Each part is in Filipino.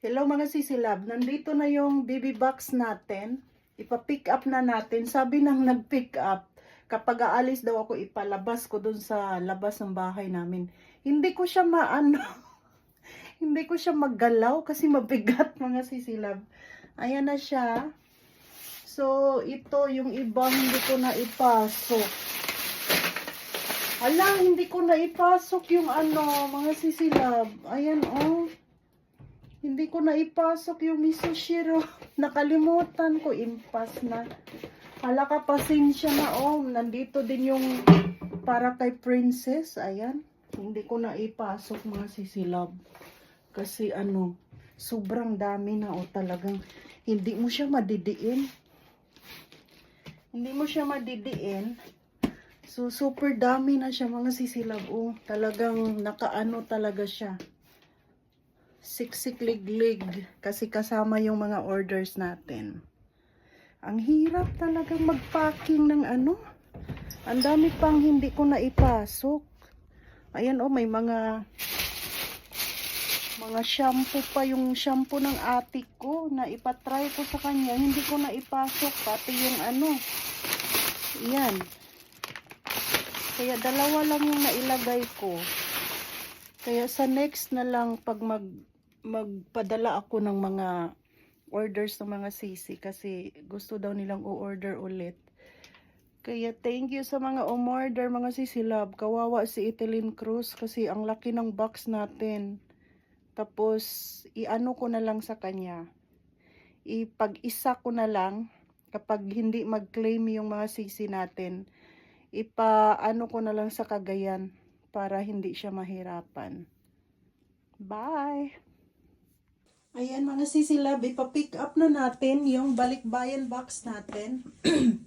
Hello mga sisilab, nandito na yung baby box natin. Ipa-pick up na natin. Sabi nang nag-pick up, kapag aalis daw ako ipalabas ko dun sa labas ng bahay namin. Hindi ko siya maano, hindi ko siya maggalaw kasi mabigat mga sisilab. Ayan na siya. So, ito yung iba hindi ko na ipasok. Ala, hindi ko na ipasok yung ano, mga sisilab. Ayan, oh. Hindi ko na ipasok yung miso shiro. Nakalimutan ko, impas na. Hala ka, pasensya na, oh. Nandito din yung para kay princess. Ayan. Hindi ko na ipasok, mga sisilab. Kasi ano, sobrang dami na, oh. Talagang hindi mo siya madidiin. Hindi mo siya madidiin. So, super dami na siya mga sisilab. Oh, talagang nakaano talaga siya. Siksik-lig-lig. Kasi kasama yung mga orders natin. Ang hirap talagang mag-packing ng ano. Ang dami pang hindi ko na ipasok. Ayan oh, may mga mga shampoo pa yung shampoo ng ate ko na ipatry ko sa kanya. Hindi ko na ipasok. Pati yung ano. Yan. Kaya dalawa lang yung nailagay ko. Kaya sa next na lang pag mag magpadala ako ng mga orders ng mga sisi kasi gusto daw nilang o-order ulit. Kaya thank you sa mga umorder mga sisi love. Kawawa si Etelyn Cruz kasi ang laki ng box natin. Tapos iano ko na lang sa kanya. Ipag-isa ko na lang kapag hindi mag-claim yung mga sisi natin ipaano ko na lang sa kagayan para hindi siya mahirapan. Bye! Ayan mga sisilab, ipa-pick up na natin yung balikbayan box natin.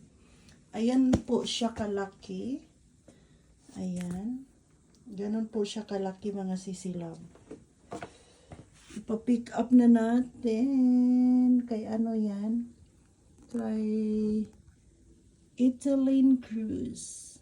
Ayan po siya kalaki. Ayan. Ganon po siya kalaki mga sisilab. Ipa-pick up na natin. Kay ano yan? Kay Italine Cruise.